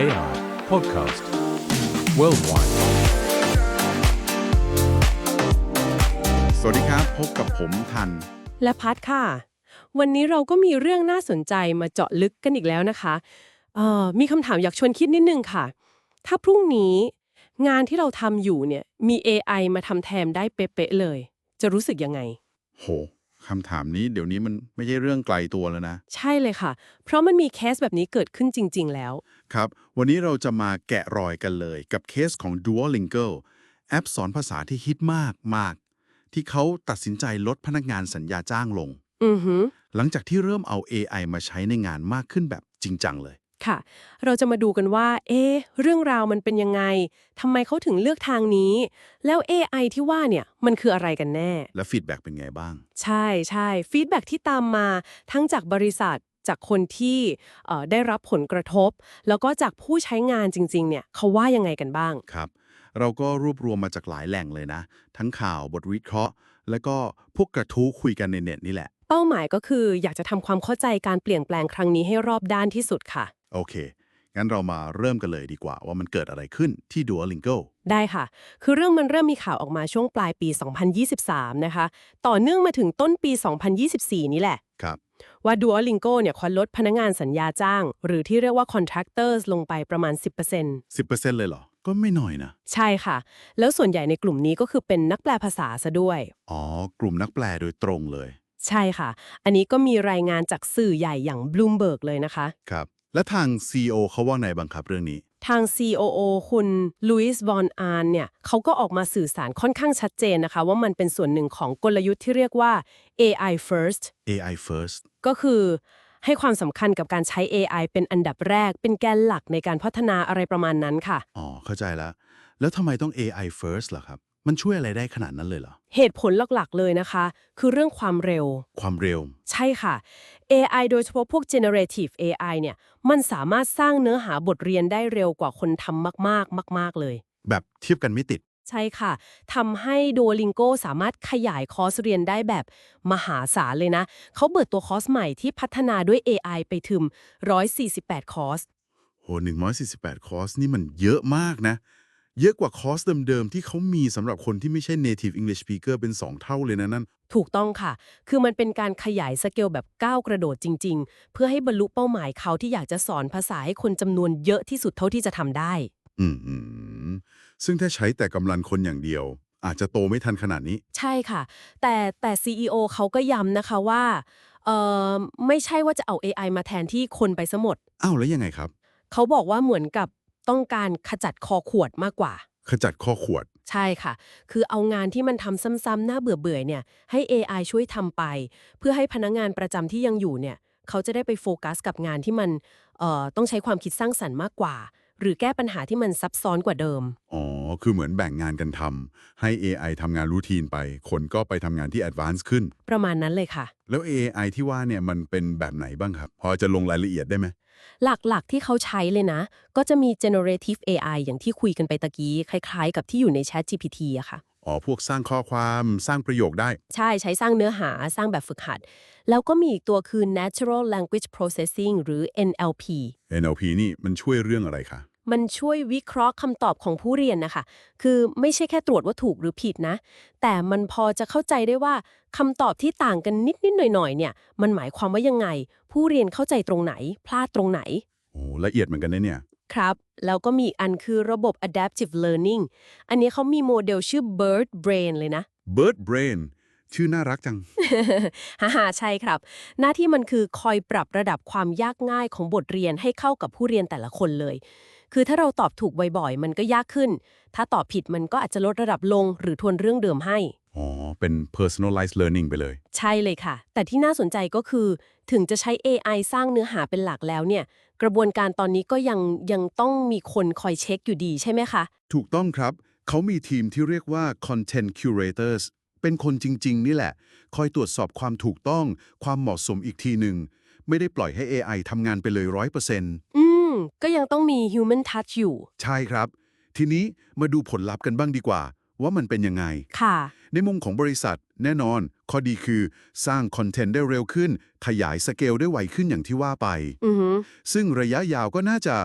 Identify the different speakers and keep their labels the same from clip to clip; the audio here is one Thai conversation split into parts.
Speaker 1: AI Podcast Worldwide
Speaker 2: สวัสดีครับ พบกับผมทัน
Speaker 3: และพัดค่ะ วันนี้เราก็มีเรื่องน่าสนใจมาเจาะลึกกันอีกแล้วนะคะเอ่อมีคำถามอยากชวนคิดนิดนึงค่ะ ถ้าพรุ่งนี้งานที่เราทำอยู่เนี่ยมี AI มาทำแทนได้เป๊ะๆเลย จะรู้สึกยังไง
Speaker 2: โห คำถามนี้เดี๋ยวนี้มันไม่ใช่เรื่องไกลตัวแล้วนะ
Speaker 3: ใช่เลยค่ะ เพราะมันมีเคสแบบนี้เกิดขึ้นจริง ๆ แล้ว
Speaker 2: ครับ วันนี้เราจะมาแกะรอยกันเลยกับเคสของ Duolingo แอปสอนภาษาที่ฮิตมากมากที่เขาตัดสินใจลดพนักงานสัญญาจ้างลง
Speaker 3: อือหือ
Speaker 2: หลังจากที่เริ่มเอา AI มาใช้ในงานมากขึ้นแบบจริงจังเลย
Speaker 3: ค่ะ เราจะมาดูกันว่า เอ๊ะเรื่องราวมันเป็นยังไงทำไมเขาถึงเลือกทางนี้ แล้ว AI ที่ว่าเนี่ยมันคืออะไรกันแน่
Speaker 2: และฟีดแบ็กเป็นไงบ้าง
Speaker 3: ใช่ใช่ฟีดแบ็ที่ตามมาทั้งจากบริษัทจากคนที่เอ่อได้รับผลกระทบ แล้วก็จากผู้ใช้งานจริง ๆ เนี่ยเขาว่ายังไงกันบ้าง
Speaker 2: ครับ เราก็รวบรวมมาจากหลายแหล่งเลยนะ ทั้งข่าวบทวิเคราะห์ แล้วก็พวกกระทู้คุยกันในเน็ตนี่แหละ
Speaker 3: เป้าหมายก็คืออยากจะทำความเข้าใจการเปลี่ยนแปลงครั้งนี้ให้รอบด้านที่สุดค่ะ
Speaker 2: โอเค งั้นเรามาเริ่มกันเลยดีกว่าว่ามันเกิดอะไรขึ้นที่ Duolingo
Speaker 3: ได้ค่ะ คือเรื่องมันเริ่มมีข่าวออกมาช่วงปลายปี 2023 นะคะ ต่อเนื่องมาถึงต้นปี 2024 นี่แหละ
Speaker 2: ครับ
Speaker 3: ว่า Duolingo เนี่ยควรลดพนักงานสัญญาจ้าง หรือที่เรียกว่า contractors ลงไปประมาณ 10%
Speaker 2: 10%เลยเหรอ ก็ไม่น้อยนะ
Speaker 3: ใช่ค่ะ แล้วส่วนใหญ่ในกลุ่มนี้ก็คือเป็นนักแปลภาษาซะด้วย
Speaker 2: อ๋อ กลุ่มนักแปลโดยตรงเลย
Speaker 3: ใช่ค่ะ อันนี้ก็มีรายงานจากสื่อใหญ่อย่าง Bloomberg เลยนะคะ
Speaker 2: ครับ และทาง CEO เขาว่าไงบ้างครับเรื่องนี้
Speaker 3: ทาง COO คุณลุยส์วอนอาร์เนี่ยเขาก็ออกมาสื่อสารค่อนข้างชัดเจนนะคะ ว่ามันเป็นส่วนหนึ่งของกลยุทธ์ที่เรียกว่า AI first
Speaker 2: AI first
Speaker 3: ก็คือให้ความสำคัญกับการใช้ AI เป็นอันดับแรก เป็นแกนหลักในการพัฒนาอะไรประมาณนั้นค่ะ
Speaker 2: อ๋อ เข้าใจแล้ว แล้วทำไมต้อง AI first ล่ะครับ มันช่วยอะไรได้ขนาดนั้นเลยเหรอ
Speaker 3: เหตุผลหลักๆเลยนะคะ คือเรื่องความเร็ว
Speaker 2: ความเร็ว
Speaker 3: ใช่ค่ะ AI โดยเฉพาะพวก generative AI เนี่ย มันสามารถสร้างเนื้อหาบทเรียนได้เร็วกว่าคนทำมากๆ มาก ๆ เลย
Speaker 2: แบบเทียบกันไม่ติด
Speaker 3: ใช่ค่ะ ทำให้ Duolingo สามารถขยายคอร์สเรียนได้แบบมหาศาลเลยนะ เขาเปิดตัวคอร์สใหม่ที่พัฒนาด้วย AI ไปถึง 148 คอร์ส
Speaker 2: โห148 คอร์สนี่มันเยอะมากนะ เยอะกว่าคอร์สเดิมๆ ที่เขามีสำหรับคนที่ไม่ใช่ native English speaker เป็น 2 เท่าเลยนะนั่น
Speaker 3: ถูกต้องค่ะ คือมันเป็นการขยายสเกลแบบก้าวกระโดดจริง ๆ เพื่อให้บรรลุเป้าหมายเขาที่อยากจะสอนภาษาให้คนจำนวนเยอะที่สุดเท่าที่จะทำได้
Speaker 2: อืมอืมซึ่งถ้าใช้แต่กำลังคนอย่างเดียว อาจจะโตไม่ทันขนาดนี้
Speaker 3: ใช่ค่ะ แต่แต่ CEO เขาก็ย้ำนะคะว่าเอ่อไม่ใช่ว่าจะเอา AI มาแทนที่คนไปซะหมด
Speaker 2: อ้าวแล้วยังไงครับ
Speaker 3: เขาบอกว่าเหมือนกับ ต้องการขจัดคอขวดมากกว่า
Speaker 2: ขจัดข้อขวด
Speaker 3: ใช่ค่ะ คือเอางานที่มันทำซ้ำๆหน้าเบื่อๆ เนี่ย ให้ AI ช่วยทำไป เพื่อให้พนักงานประจำที่ยังอยู่เนี่ย เขาจะได้ไปโฟกัสกับงานที่มันเอ่อต้องใช้ความคิดสร้างสรรค์มากกว่า หรือแก้ปัญหาที่มันซับซ้อนกว่าเดิม
Speaker 2: อ๋อ คือเหมือนแบ่งงานกันทำ ให้ AI ทำงานรูทีนไป คนก็ไปทำงานที่ Advance ขึ้น
Speaker 3: ประมาณนั้นเลยค่ะ
Speaker 2: แล้ว AI ที่ว่าเนี่ยมันเป็นแบบไหนบ้างครับ พอจะลงรายละเอียดได้ไหม
Speaker 3: หลักๆ ที่เขาใช้เลยนะ ก็จะมี generative AI อย่างที่คุยกันไปตะกี้ คล้ายๆ กับที่อยู่ใน Chat GPT อะค่ะ
Speaker 2: อ๋อ พวกสร้างข้อความสร้างประโยคได้
Speaker 3: ใช่ใช้สร้างเนื้อหาสร้างแบบฝึกหัด แล้วก็มีอีกตัวคือ natural language processing หรือ NLP
Speaker 2: NLP นี่มันช่วยเรื่องอะไรคะ
Speaker 3: มันช่วยวิเคราะห์คำตอบของผู้เรียนนะคะ คือไม่ใช่แค่ตรวจว่าถูกหรือผิดนะ แต่มันพอจะเข้าใจได้ว่าคำตอบที่ต่างกันนิดๆหน่อยๆเนี่ย มันหมายความว่ายังไง ผู้เรียนเข้าใจตรงไหน พลาดตรงไหน
Speaker 2: โอ้ละเอียดเหมือนกันนะเนี่ย
Speaker 3: ครับ แล้วก็มีอีกอันคือระบบ adaptive learning อันนี้เขามีโมเดลชื่อ bird brain เลยนะ
Speaker 2: Bird Brain ชื่อน่ารักจัง
Speaker 3: ฮ่าฮ่าใช่ครับ หน้าที่มันคือคอยปรับระดับความยากง่ายของบทเรียนให้เข้ากับผู้เรียนแต่ละคนเลย คือถ้าเราตอบถูกบ่อยๆ มันก็ยากขึ้น ถ้าตอบผิดมันก็อาจจะลดระดับลงหรือทวนเรื่องเดิมให้
Speaker 2: อ๋อ เป็น personalized learning ไปเลย
Speaker 3: ใช่เลยค่ะ แต่ที่น่าสนใจก็คือ ถึงจะใช้ AI สร้างเนื้อหาเป็นหลักแล้วเนี่ย กระบวนการตอนนี้ก็ยังยังต้องมีคนคอยเช็คอยู่ดีใช่ไหมคะ
Speaker 2: ถูกต้องครับ เขามีทีมที่เรียกว่า content curators เป็นคนจริง ๆ นี่แหละ คอยตรวจสอบความถูกต้อง ความเหมาะสมอีกทีหนึ่ง ไม่ได้ปล่อยให้ AI ทำงานไปเลยร้อยเปอร์เซ็นต์
Speaker 3: อื มก็ยังต้องมี human touch อยู่
Speaker 2: ใช่ครับ ทีนี้มาดูผลลัพธ์กันบ้างดีกว่า ว่ามันเป็นยังไง
Speaker 3: ค่ะ
Speaker 2: ในมุมของบริษัท แน่นอน ข้อดีคือสร้างคอนเทนต์ได้เร็วขึ้น ขยายสเกลได้ไวขึ้นอย่างที่ว่าไป
Speaker 3: อือหือ
Speaker 2: ซึ่งระยะยาวก็น่าจะ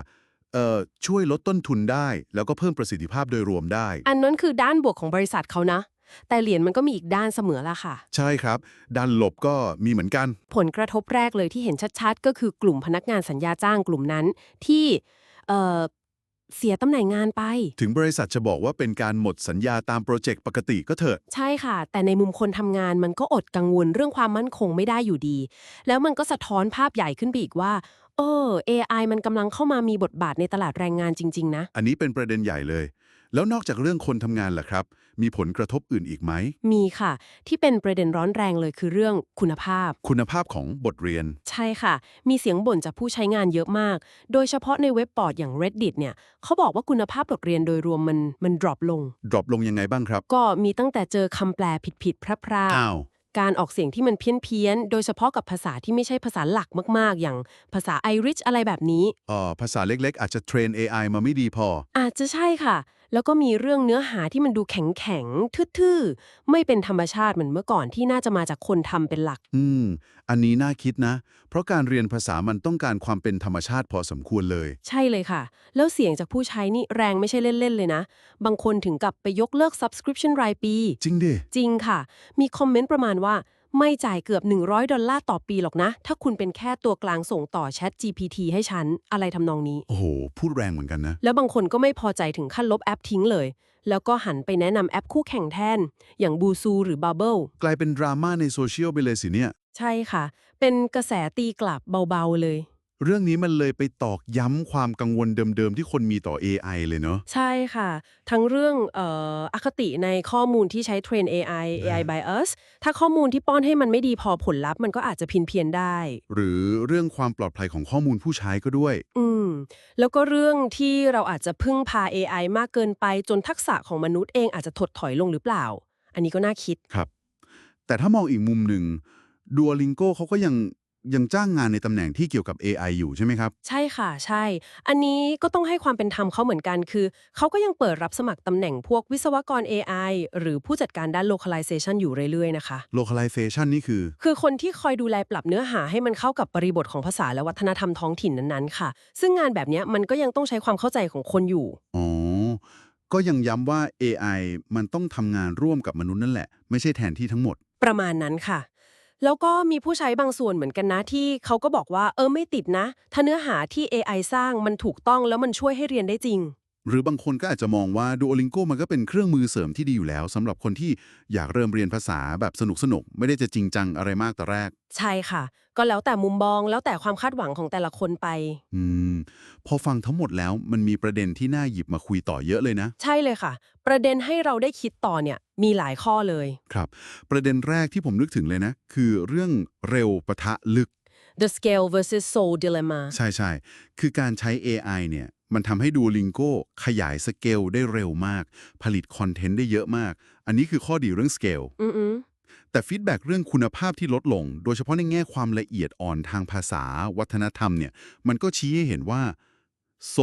Speaker 2: เอ่อช่วยลดต้นทุนได้ แล้วก็เพิ่มประสิทธิภาพโดยรวมได้
Speaker 3: อันนั้นคือด้านบวกของบริษัทเขานะ แต่เหรียญมันก็มีอีกด้านเสมอละค่ะ
Speaker 2: ใช่ครับ ด้านลบก็มีเหมือนกัน
Speaker 3: ผลกระทบแรกเลยที่เห็นชัดๆ ก็คือกลุ่มพนักงานสัญญาจ้างกลุ่มนั้น ที่เอ่อเสียตำแหน่งงานไป
Speaker 2: ถึงบริษัทจะบอกว่าเป็นการหมดสัญญาตามโปรเจกต์ปกติก็เถอะ
Speaker 3: ใช่ค่ะ แต่ในมุมคนทำงานมันก็อดกังวลเรื่องความมั่นคงไม่ได้อยู่ดี แล้วมันก็สะท้อนภาพใหญ่ขึ้นไปอีกว่าเออ AI มันกำลังเข้ามามีบทบาทในตลาดแรงงานจริง ๆ นะ
Speaker 2: อันนี้เป็นประเด็นใหญ่เลย แล้วนอกจากเรื่องคนทำงานล่ะครับ มีผลกระทบอื่นอีกไหม
Speaker 3: มีค่ะ ที่เป็นประเด็นร้อนแรงเลยคือเรื่องคุณภาพ
Speaker 2: คุณภาพของบทเรียน
Speaker 3: ใช่ค่ะ มีเสียงบ่นจากผู้ใช้งานเยอะมาก โดยเฉพาะในเว็บบอร์ดอย่าง Reddit เนี่ยเขาบอกว่าคุณภาพบทเรียนโดยรวมมันมัน drop ลง
Speaker 2: ดรอปลงยังไงบ้างครับ
Speaker 3: ก็มีตั้งแต่เจอคำแปลผิดๆพร่าๆ
Speaker 2: อ้าว
Speaker 3: การออกเสียงที่มันเพี้ยนๆโดยเฉพาะกับภาษาที่ไม่ใช่ภาษาหลักมาก ๆ อย่างภาษาไอริชอะไรแบบนี้
Speaker 2: เอ่อภาษาเล็กๆ อาจจะเทรน AI มาไม่ดีพอ
Speaker 3: อาจจะใช่ค่ะ แล้วก็มีเรื่องเนื้อหาที่มันดูแข็งๆทื่อๆ ไม่เป็นธรรมชาติเหมือนเมื่อก่อนที่น่าจะมาจากคนทำเป็นหลัก
Speaker 2: อืม อันนี้น่าคิดนะ เพราะการเรียนภาษามันต้องการความเป็นธรรมชาติพอสมควรเลย
Speaker 3: ใช่เลยค่ะ แล้วเสียงจากผู้ใช้นี่แรงไม่ใช่เล่น ๆ เลยนะ บางคนถึงกับไปยกเลิก subscription รายปี
Speaker 2: จริงดิ
Speaker 3: จริงค่ะ มีคอมเมนต์ประมาณว่า ไม่จ่ายเกือบ 100 ดอลลาร์ต่อปีหรอกนะ ถ้าคุณเป็นแค่ตัวกลางส่งต่อ Chat GPT ให้ฉัน อะไรทำนองนี้
Speaker 2: โอ้โห พูดแรงเหมือนกันนะ
Speaker 3: แล้วบางคนก็ไม่พอใจถึงขั้นลบแอปทิ้งเลย แล้วก็หันไปแนะนำแอปคู่แข่งแทน อย่างบูซูหรือ Bubble
Speaker 2: กลายเป็นดราม่าในโซเชียลไปเลยสิเนี่ย
Speaker 3: ใช่ค่ะ เป็นกระแสตีกลับเบาๆเลย
Speaker 2: เรื่องนี้มันเลยไปตอกย้ำความกังวลเดิมๆ ที่คนมีต่อ AI เลยเนาะ
Speaker 3: ใช่ค่ะ ทั้งเรื่องเอ่ออคติในข้อมูลที่ใช้เทรน AI AI bias ถ้าข้อมูลที่ป้อนให้มันไม่ดีพอผลลัพธ์มันก็อาจจะพินเพียนได้
Speaker 2: หรือเรื่องความปลอดภัยของข้อมูลผู้ใช้ก็ด้วย
Speaker 3: อืม แล้วก็เรื่องที่เราอาจจะพึ่งพา AI มากเกินไปจนทักษะของมนุษย์เองอาจจะถดถอยลงหรือเปล่า อันนี้ก็น่าคิด
Speaker 2: ครับ แต่ถ้ามองอีกมุมหนึ่ง Duolingo เขาก็ยัง ยังจ้างงานในตำแหน่งที่เกี่ยวกับ AI อยู่ใช่ไหมครับ
Speaker 3: ใช่ค่ะใช่ อันนี้ก็ต้องให้ความเป็นธรรมเขาเหมือนกันคือ เขาก็ยังเปิดรับสมัครตำแหน่งพวกวิศวกร AI หรือผู้จัดการด้าน localization อยู่เรื่อยๆนะคะ
Speaker 2: localization นี่คือ
Speaker 3: คือคนที่คอยดูแลปรับเนื้อหาให้มันเข้ากับบริบทของภาษาและวัฒนธรรมท้องถิ่นนั้นๆค่ะ ซึ่งงานแบบเนี้ยมันก็ยังต้องใช้ความเข้าใจของคนอยู่
Speaker 2: อ๋อ ก็ยังย้ำว่า AI มันต้องทำงานร่วมกับมนุษย์นั่นแหละ ไม่ใช่แทนที่ทั้งหมด
Speaker 3: ประมาณนั้นค่ะ แล้วก็มีผู้ใช้บางส่วนเหมือนกันนะที่เขาก็บอกว่าเออไม่ติดนะ ถ้าเนื้อหาที่ AI สร้างมันถูกต้องแล้วมันช่วยให้เรียนได้จริง
Speaker 2: หรือบางคนก็อาจจะมองว่า Duolingo มันก็เป็นเครื่องมือเสริมที่ดีอยู่แล้วสำหรับคนที่อยากเริ่มเรียนภาษาแบบสนุกๆไม่ได้จะจริงจังอะไรมากแต่แรก
Speaker 3: ใช่ค่ะ ก็แล้วแต่มุมมองแล้วแต่ความคาดหวังของแต่ละคนไป
Speaker 2: อืม พอฟังทั้งหมดแล้วมันมีประเด็นที่น่าหยิบมาคุยต่อเยอะเลยนะ
Speaker 3: ใช่เลยค่ะ ประเด็นให้เราได้คิดต่อเนี่ยมีหลายข้อเลย
Speaker 2: ครับ ประเด็นแรกที่ผมนึกถึงเลยนะ คือเรื่องเร็วปะทะลึก
Speaker 3: the scale versus soul dilemma
Speaker 2: ใช่ใช่ คือการใช้ AI เนี่ย มันทำให้ Duolingo ขยายสเกลได้เร็วมาก ผลิตคอนเทนต์ได้เยอะมาก อันนี้คือข้อดีเรื่องสเกล
Speaker 3: อือ
Speaker 2: แต่ฟีดแบ็กเรื่องคุณภาพที่ลดลง โดยเฉพาะในแง่ความละเอียดอ่อนทางภาษา วัฒนธรรมเนี่ย มันก็ชี้ให้เห็นว่า โซ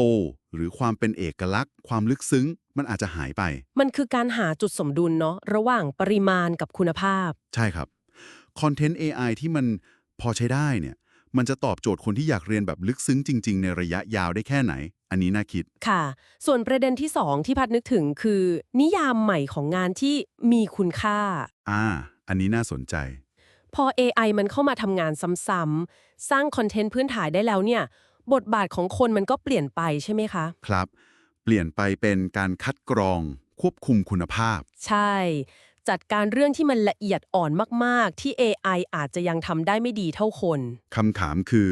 Speaker 2: หรือความเป็นเอกลักษณ์ ความลึกซึ้ง มันอาจจะหายไป
Speaker 3: มันคือการหาจุดสมดุลเนาะระหว่างปริมาณกับคุณภาพ
Speaker 2: ใช่ครับคอนเทนต์ AI ที่มันพอใช้ได้เนี่ย มันจะตอบโจทย์คนที่อยากเรียนแบบลึกซึ้งจริง ๆ ในระยะยาวได้แค่ไหน อันนี้น่าคิด
Speaker 3: ค่ะ ส่วนประเด็นที่สองที่พัดนึกถึงคือ นิยามใหม่ของงานที่มีคุณค่า
Speaker 2: อ่า อันนี้น่าสนใจ
Speaker 3: พอ AI มันเข้ามาทำงานซ้ำๆสร้างคอนเทนต์พื้นฐานได้แล้วเนี่ย บทบาทของคนมันก็เปลี่ยนไปใช่ไหมคะ
Speaker 2: ครับ เปลี่ยนไปเป็นการคัดกรองควบคุมคุณภาพ
Speaker 3: ใช่ จัดการเรื่องที่มันละเอียดอ่อนมาก ๆ ที่ AI อาจจะยังทำได้ไม่ดีเท่าคน
Speaker 2: คำถามคือ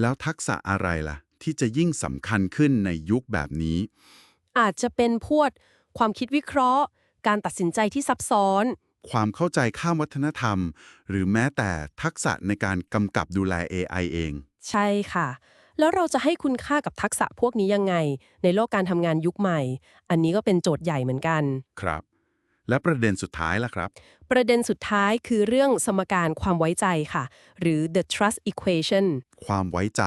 Speaker 2: แล้วทักษะอะไรล่ะ ที่จะยิ่งสำคัญขึ้นในยุคแบบนี้
Speaker 3: อาจจะเป็นพวกความคิดวิเคราะห์ การตัดสินใจที่ซับซ้อน
Speaker 2: ความเข้าใจข้ามวัฒนธรรม หรือแม้แต่ทักษะในการกำกับดูแล AI เอง
Speaker 3: ใช่ค่ะ แล้วเราจะให้คุณค่ากับทักษะพวกนี้ยังไง ในโลกการทำงานยุคใหม่ อันนี้ก็เป็นโจทย์ใหญ่เหมือนกัน
Speaker 2: ครับ และประเด็นสุดท้ายล่ะครับ
Speaker 3: ประเด็นสุดท้ายคือเรื่องสมการความไว้ใจค่ะ หรือ the trust equation
Speaker 2: ความไว้ใจ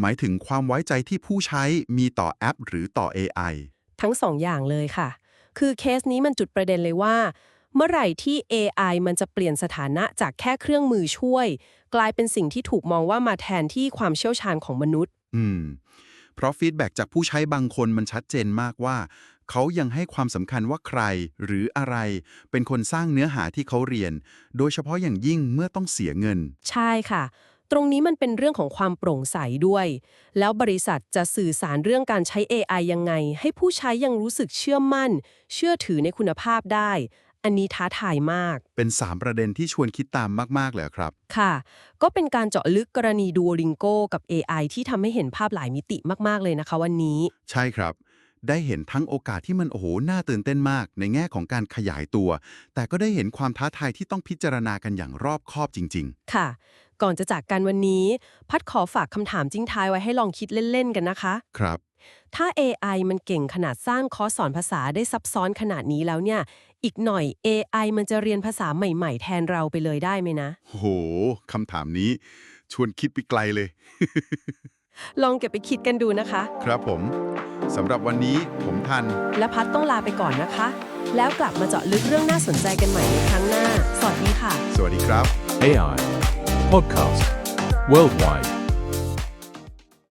Speaker 2: หมายถึงความไว้ใจที่ผู้ใช้มีต่อแอป หรือต่อ AI
Speaker 3: ทั้งสองอย่างเลยค่ะ คือเคสนี้มันจุดประเด็นเลยว่า เมื่อไหร่ที่ AI มันจะเปลี่ยนสถานะจากแค่เครื่องมือช่วย กลายเป็นสิ่งที่ถูกมองว่ามาแทนที่ความเชี่ยวชาญของมนุษย์
Speaker 2: อืม เพราะฟีดแบ็กจากผู้ใช้บางคนมันชัดเจนมากว่า เขายังให้ความสำคัญว่าใครหรืออะไร เป็นคนสร้างเนื้อหาที่เขาเรียน โดยเฉพาะอย่างยิ่งเมื่อต้องเสียเงิน
Speaker 3: ใช่ค่ะ ตรงนี้มันเป็นเรื่องของความโปร่งใสด้วย แล้วบริษัทจะสื่อสารเรื่องการใช้ AI ยังไง ให้ผู้ใช้ยังรู้สึกเชื่อมั่น เชื่อถือในคุณภาพได้ อันนี้ท้าทายมาก
Speaker 2: เป็น 3 ประเด็นที่ชวนคิดตามมากๆเลยครับ
Speaker 3: ค่ะ ก็เป็นการเจาะลึกกรณี Duolingo กับ AI ที่ทำให้เห็นภาพหลายมิติมากๆเลยนะคะ วันนี้
Speaker 2: ใช่ครับ ได้เห็นทั้งโอกาสที่มันโอ้โหน่าตื่นเต้นมาก ในแง่ของการขยายตัว แต่ก็ได้เห็นความท้าทายที่ต้องพิจารณากันอย่างรอบคอบจริง
Speaker 3: ค่ะ ก่อนจะจากกันวันนี้ พัดขอฝากคำถามจิ้งท้ายไว้ให้ลองคิดเล่น ๆ กันนะคะ
Speaker 2: ๆครับ
Speaker 3: ถ้า AI มันเก่งขนาดสร้างคอร์สสอนภาษาได้ซับซ้อนขนาดนี้แล้วเนี่ย อีกหน่อย AI มันจะเรียนภาษาใหม่ ๆ แทนเราไปเลยได้ไหมนะ
Speaker 2: โหคำถามนี้ ชวนคิดไปไกลเลย
Speaker 3: ลองเก็บไปคิดกันดูนะคะ
Speaker 2: ครับผม สำหรับวันนี้ผมทัน
Speaker 3: และพัดต้องลาไปก่อนนะคะ แล้วกลับมาเจาะลึกเรื่องน่าสนใจกันใหม่ในครั้งหน้า สวัสดีค่ะ
Speaker 2: สวัสดีครับ
Speaker 1: AI Podcast Worldwide